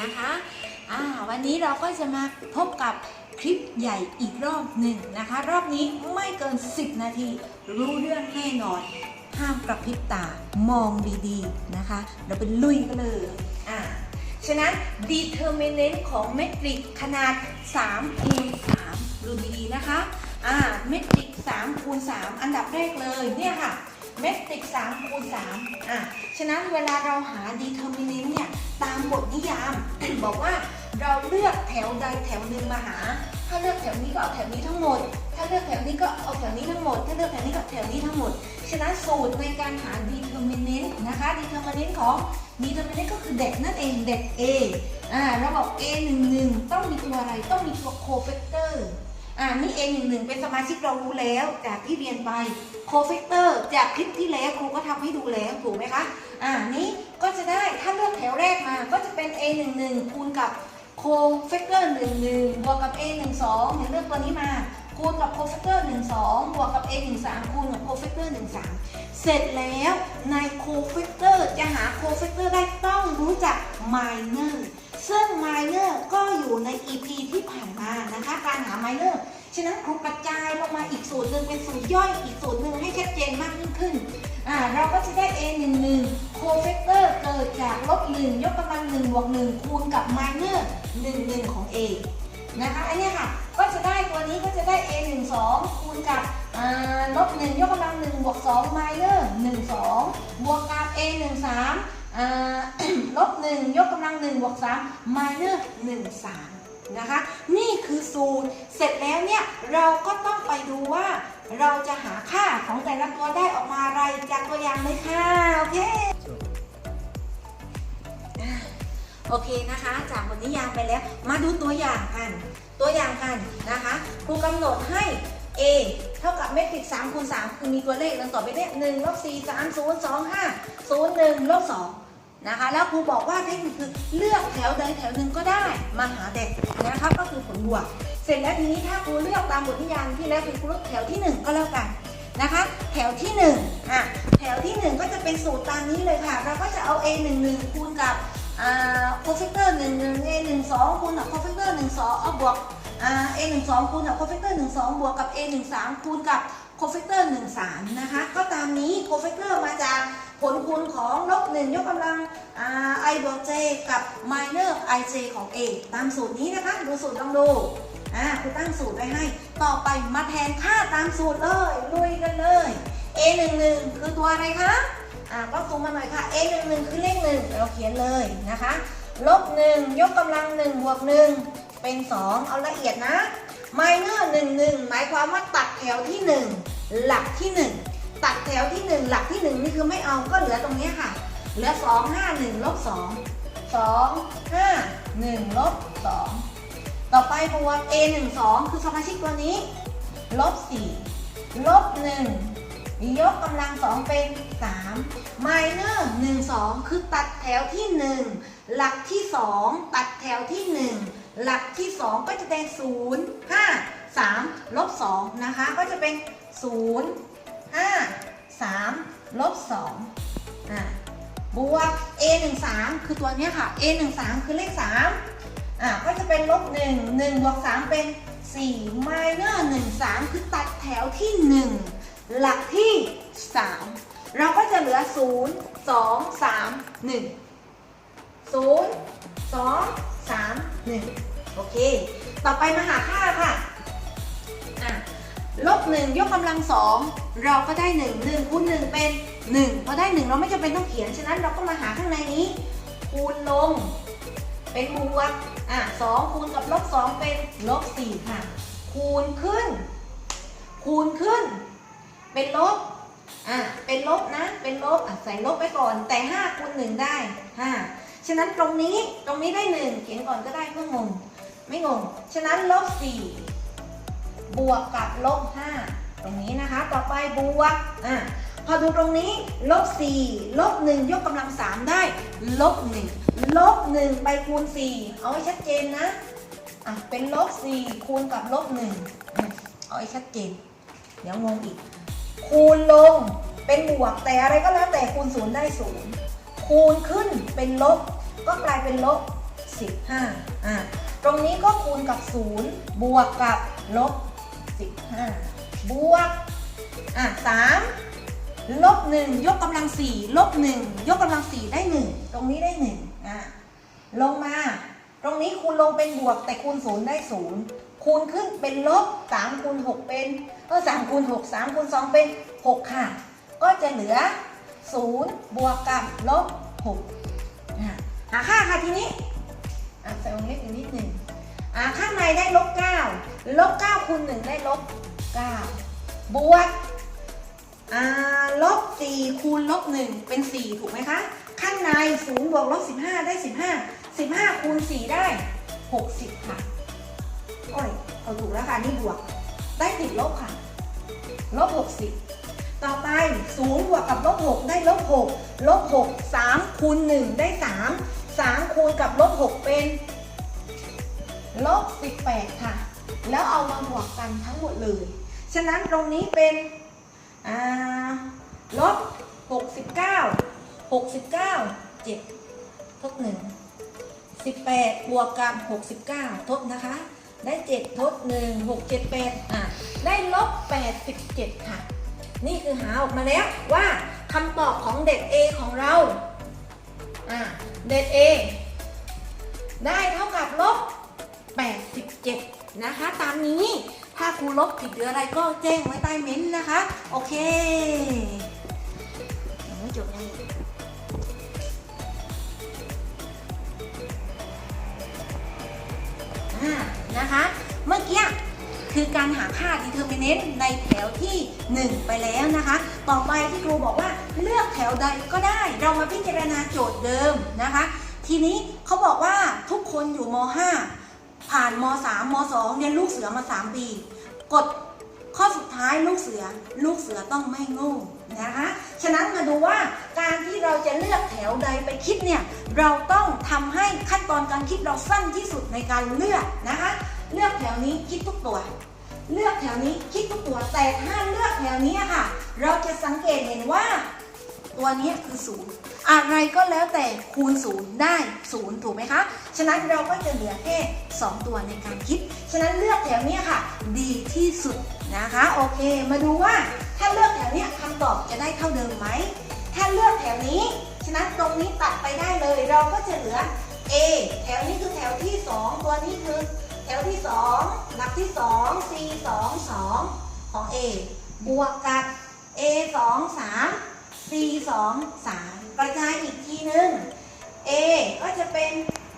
นะคะอ่าวันนี้เราก็จะมาพบกับคลิปใหญ่อีกรอบหนึ่งนะคะ รอบนี้ไม่เกิน 10 นาที รู้เรื่องแน่นอน ห้ามกระพริบตามองดีๆนะคะ เราไปลุยกันเลยอ่าฉะนั้น determinant ของเมตริกขนาด3คูณ3ดูดีๆนะคะอ่าเมตริก3คูณ3อันดับแรกเลยเนี่ยค่ะ เมตริก3คูณ3อะ ฉะนั้นเวลาเราหา determinant เนี่ย ตามบทนิยาม บอกว่าเราเลือกแถวใดแถวหนึ่งมาหา ถ้าเลือกแถวนี้ก็เอาแถวนี้ทั้งหมด ถ้าเลือกแถวนี้ก็เอาแถวนี้ทั้งหมด ถ้าเลือกแถวนี้ก็แถวนี้ทั้งหมด ฉะนั้นสูตรในการหา determinant นะคะ determinant ของ determinant ก็คือเด็กนั่นเองเด็ก A อ่าเราบอก A 1 1ต้องมีตัวอะไร ต้องมีตัว cofactor อ่ อ่านี่ A 1 1เป็นสมาชิกเรารู้แล้วจากที่เรียนไปโคเฟกเตอร์จากคลิปที่แล้วครูก็ทำให้ดูแล้วถูกไหมคะอ่านี้ก็จะได้ถ้าเลือกแถวแรกมาก็จะเป็น A 1 1คูณกับโคเฟกเตอร์1 1บวกกับ A 1 2เห็นเลือกตัวนี้มาคูณกับโคเฟกเตอร์1 2บวกกับ A 1 3คูณกับโคเฟกเตอร์1 3เสร็จแล้วในโคเฟกเตอร์จะหาโคเฟกเตอร์ได้ต้องรู้จัก minor ซึ่ง minor ก็อยู่ใน EP ที่ผ่านมานะคะ การหา minor ฉะนั้นครูกระจายลงมาอีกสูตรหนึ่งเป็นสูตรย่อยอีกสูตรหนึ่งให้ชัดเจนมากยิ่งขึ้นอ่าเราก็จะได้ a 1 1 cofactor เกิดจากลบ1ยกกำลัง1บวก1คูณกับ minor 1 1 ของ a นะคะอันนี้ค่ะก็จะได้ตัวนี้ก็จะได้ a 1 2คูณกับลบ1ยกกำลัง1บวก2 minor 1 2 บวกกับ a 1 3 อ่าลบ1ยกกำลัง1บวก3 minor 1 3นะคะ นี่คือสูตรเสร็จแล้วเนี่ยเราก็ต้องไปดูว่า เราจะหาค่าของแต่ละตัวได้ออกมาอะไรจากตัวอย่างเลยค่ะโอเคโอเคนะคะ จากบทนิยามไปแล้วมาดูตัวอย่างกัน ตัวอย่างกันนะคะครูกำหนดให้ a เท่ากับเมตริก3คูณ3คือมีตัวเลขดังต่อไปเนี่ย1ลบ4 3 0 2 5 0 1ลบ2นะคะ แล้วครูบอกว่าเทคนิคคือเลือกแถวใดแถวหนึ่งก็ได้มาหาเด็กนะคะก็คือผลบวก เสร็จแล้วทีนี้ถ้าครูเลือกตามบทนิยามที่แล้วคือครูเลือกแถวที่ 1 ก็แล้วกันนะคะ แถวที่1อะแถวที่ 1 ก็จะเป็นสูตรตามนี้เลยค่ะ เราก็จะเอา a 1 1คูณกับอ่าโคเฟกเตอร์1 1 a 1 2คูณกับโคเฟกเตอร์1 2เอาบวก a 1 2คูณกับโคเฟกเตอร์1 2 บวกกับ a 1 3คูณกับโคเฟกเตอร์1 3นะคะ ก็ตามนี้โคเฟกเตอร์มาจากผลคูณของลบ1ยกกำลังอ่า i บวก j กับ minor ij ของ a ตามสูตรนี้นะคะ ดูสูตรลองดูอ่าครูตั้งสูตรไว้ให้ ต่อไปมาแทนค่าตามสูตรเลย ลุยกันเลย a 1 1คือตัวอะไรคะอ่าก็ซูมมาหน่อยค่ะ a 1 1คือเลขหนึ่งเราเขียนเลยนะคะลบ1ยกกำลัง1บวก1 เป็น 2 เอาละเอียดนะ minor 1 1หนึ่งหนึ่งหมายความว่าตัดแถวที่ 1 หลักที่ 1 ตัดแถวที่ 1 หลักที่ 1 นี่คือไม่เอาก็เหลือตรงนี้ค่ะ เหลือ 2 5 1ลบ2 2 5 1ลบ2ต่อไปบวก a 1 2คือสมาชิกตัวนี้ลบ4ลบ1ยกกำลัง 2 เป็น3 minor 1 2 คือตัดแถวที่ 1 หลักที่ 2 ตัดแถวที่ 1 หลักที่ 2 ก็จะเป็น 0 5 3ลบ2นะคะ ก็จะเป็น 0 5 3ลบ2อ่าบวก a 1 3คือตัวนี้ค่ะ a 1 3คือเลข3อะก็จะเป็นลบ1 1บวก3เป็น4 minor 1 3 คือตัดแถวที่ 1 หลักที่ 3 เราก็จะเหลือ 0 2 3 1 0 2 3 1โอเค ต่อไปมาหาค่าค่ะอะลบ1ยกกำลัง2เราก็ได้1 1คูณ1เป็น1พอได้1เราไม่จำเป็นต้องเขียน ฉะนั้นเราก็มาหาข้างในนี้ คูณลง เป็นบวกอะสองคูณกับลบสองเป็นลบสี่ค่ะ คูณขึ้น คูณขึ้น เป็นลบอะเป็นลบนะ เป็นลบอะใส่ลบไปก่อน แต่ห้าคูณหนึ่งได้ห้า ฉะนั้นตรงนี้ตรงนี้ได้หนึ่งเขียนก่อนก็ได้เพื่องง ไม่งง ฉะนั้นลบสี่บวกกับลบห้าตรงนี้นะคะ ต่อไปบวกอะพอดูตรงนี้ลบ4ลบ1ยกกำลัง3ได้ ลบ1ลบ1ไปคูณ4เอาให้ชัดเจนนะอะเป็นลบ4คูณกับลบ1อืมเอาให้ชัดเจน เดี๋ยวงงอีก คูณลงเป็นบวกแต่อะไรก็แล้วแต่คูณ0ได้0 คูณขึ้นเป็นลบ ก็กลายเป็นลบ 15อะตรงนี้ก็คูณกับ 0 บวกกับลบ 15 บวกอะ3ลบ 1 ยกกำลัง 4 ลบ 1 ยกกำลัง 4 ได้ 1 ตรงนี้ได้1อะลงมา ตรงนี้คูณลงเป็นบวกแต่คูณ 0 ได้ 0คูณขึ้นเป็นลบ3คูณ6เป็นเออ3คูณ6 3คูณ2เป็น 6 ค่ะ ก็จะเหลือ 0 บวกกับลบ6หาค่าค่ะทีนี้ใส่วงเล็บอีกนิดหนึ่งข้างในได้ลบ9ลบ9คูณ1ได้ลบ9บวกลบ4คูณลบ1เป็น 4 ถูกไหมคะ ข้างใน0บวกลบ15 ได้ 15 15คูณ4ได้ 60 ค่ะโอ้ยเอาถูกแล้วค่ะ นี่บวก ได้ติดลบค่ะ ลบ 60 ต่อไป0บวกกับลบ6ได้ลบ6ลบ6 3คูณ1ได้3 3คูณกับลบ6เป็นลบ18ค่ะ แล้วเอามาบวกกันทั้งหมดเลย ฉะนั้นตรงนี้เป็นอ่าลบ69 69 7ทด1 18บวกกับ69ทดนะคะ ได้7ทด1 6 7 8อะ ได้ลบ87ค่ะ นี่คือหาออกมาแล้วว่าคำตอบของเด็ก A ของเราเด็ก A ได้เท่ากับลบ 87 นะคะ ตามนี้ ถ้าครูลบผิดหรืออะไรก็แจ้งไว้ใต้เม้นต์นะคะ โอเคยังไม่จบยังนะคะ เมื่อกี้ คือการหาค่า determinant ในแถวที่ 1 ไปแล้วนะคะ ต่อไปที่ครูบอกว่าเลือกแถวใดก็ได้ เรามาพิจารณาโจทย์เดิมนะคะ ทีนี้เขาบอกว่าทุกคนอยู่ม .5 ผ่านม .3 ม .2 เรียนลูกเสือมา 3 ปี กดข้อสุดท้ายลูกเสือ ลูกเสือต้องไม่โง่นะคะ ฉะนั้นมาดูว่าการที่เราจะเลือกแถวใดไปคิดเนี่ย เราต้องทำให้ขั้นตอนการคิดเราสั้นที่สุดในการเลือกนะคะ เลือกแถวนี้คิดทุกตัว เลือกแถวนี้คิดทุกตัว แต่ถ้าเลือกแถวนี้ค่ะ เราจะสังเกตเห็นว่า ตัวนี้คือศูนย์อะไรก็แล้วแต่คูณศูนย์ได้ศูนย์ถูกไหมคะ ฉะนั้นเราก็จะเหลือแค่2ตัวในการคิด ฉะนั้นเลือกแถวนี้ค่ะ ดีที่สุดนะคะ โอเค มาดูว่าถ้าเลือกแถวนี้คำตอบจะได้เท่าเดิมไหม ถ้าเลือกแถวนี้ ฉะนั้นตรงนี้ตัดไปได้เลย เราก็จะเหลือ A แถวนี้คือแถวที่ 2 ตัวนี้คือ แถวที่ 2 หลักที่ 2 C 2 2 ของ A บวกกับ A 2 3 C 2 3 กระจายอีกทีหนึ่ง A ก็จะเป็น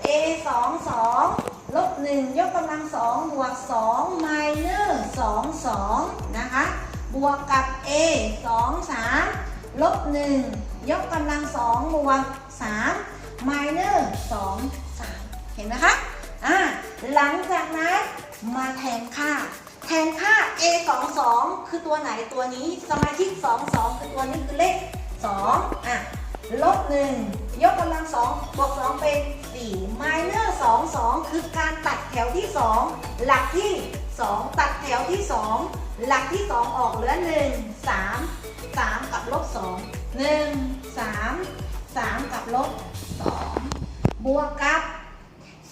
A 2 2ลบ1ยกกำลัง2บวก2 minus 2 2 นะคะ บวกกับ A 2 3ลบ1ยกกำลัง2บวก3 minus 2 3 เห็นไหมคะ อ่า หลังจาก มาแทนค่า แทนค่า a 2 2คือตัวไหนตัวนี้สมาชิก2 2คือตัวนี้คือเลข2อะลบ1ยกกำลัง2บวก2เป็น4 minus 2 2 คือการตัดแถวที่ 2 หลักที่ 2 ตัดแถวที่ 2 หลักที่ 2 ออกเหลือ 1 3 3 กับลบ 2 1 3 3 กับลบ 2 บวกกับ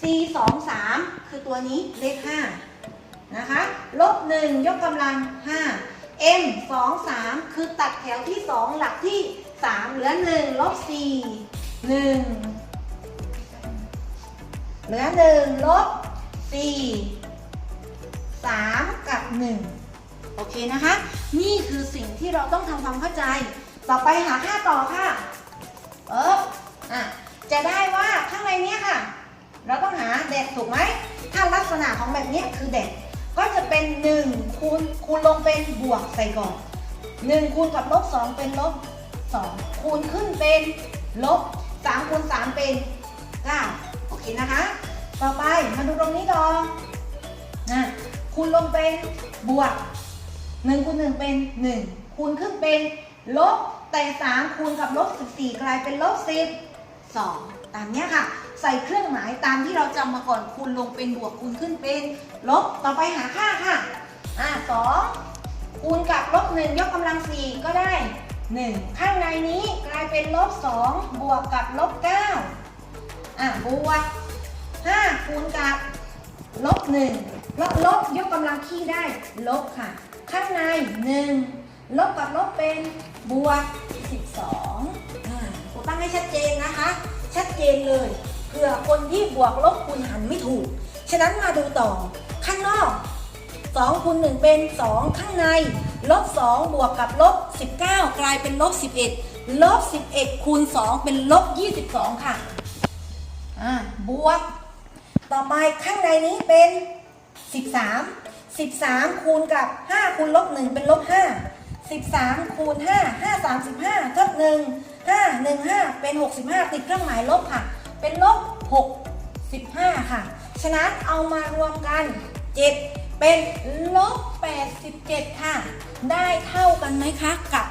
c 2 3 คือตัวนี้เลข5นะคะลบ1ยกกำลัง 5 m 2 3 คือตัดแถวที่ 2 หลักที่ 3 เหลือ 1 ลบ 4 1 เหลือ 1 ลบ 4 3 กับ 1 โอเคนะคะ นี่คือสิ่งที่เราต้องทำความเข้าใจ ต่อไปหาค่าต่อค่ะ เอออะ จะได้ว่าข้างในเนี้ยค่ะ เราต้องหาเด็ดถูกไหม ถ้าลักษณะของแบบนี้คือเด็ด ก็จะเป็น 1 คูณคูณลงเป็นบวกใส่ก่อน 1 คูณกับลบ2เป็นลบ 2 คูณขึ้นเป็นลบ3คูณ3เป็น9โอเคนะคะ ต่อไปมาดูตรงนี้ต่อนะคูณลงเป็นบวก 1คูณ1เป็น 1 คูณขึ้นเป็นลบแต่3คูณกับลบ14 กลายเป็นลบ10 2 ตามเนี้ยค่ะ ใส่เครื่องหมายตามที่เราจำมาก่อนคูณลงเป็นบวกคูณขึ้นเป็นลบต่อไปหาค่าค่ะอ่าสองคูณกับลบหนึ่งยกกำลังสี่ก็ได้หนึ่งข้างในนี้กลายเป็นลบสองบวกกับลบเก้าอะบวกคูณกับลบ1ลบลบยกกำลังคี่ได้ ลบค่ะ ข้างใน 1 ลบกับลบเป็นบวก 12อ่าผมตั้งให้ชัดเจนนะคะ ชัดเจนเลย เผื่อคนที่บวกลบคูณหันไม่ถูก ฉะนั้นมาดูต่อ ข้างนอก2คูณ1เป็น 2 ข้างในลบ2บวกกับลบ19 กลายเป็นลบ11ลบ11คูณ2เป็นลบ22 ค่ะอ่าบวก ต่อไปข้างในนี้เป็น 13 13 คูณกับ 5 คูณลบ1เป็นลบ5 13 คูณ 5 5 35ทด1 5 1 5 เป็น 65 ติดเครื่องหมายลบค่ะ เป็นลบ65 ค่ะ ฉะนั้นเอามารวมกัน 7 เป็นลบ87 ค่ะ ได้เท่ากันไหมคะ กับ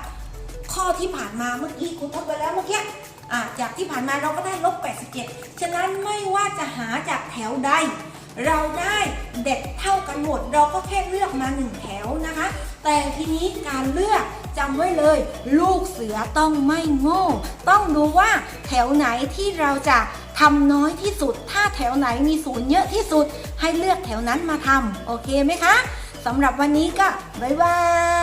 ข้อที่ผ่านมาเมื่อกี้คุณทดไปแล้วเมื่อกี้อะจากที่ผ่านมาเราก็ได้ลบ87 ฉะนั้นไม่ว่าจะหาจากแถวใด เราได้เด็ดเท่ากันหมด เราก็แค่เลือกมาหนึ่งแถวนะคะ แต่ทีนี้การเลือกจำไว้เลย ลูกเสือต้องไม่โง่ ต้องดูว่าแถวไหนที่เราจะ ทำน้อยที่สุด ถ้าแถวไหนมีศูนย์เยอะที่สุด ให้เลือกแถวนั้นมาทำโอเคไหมคะสำหรับวันนี้ก็บ๊ายบาย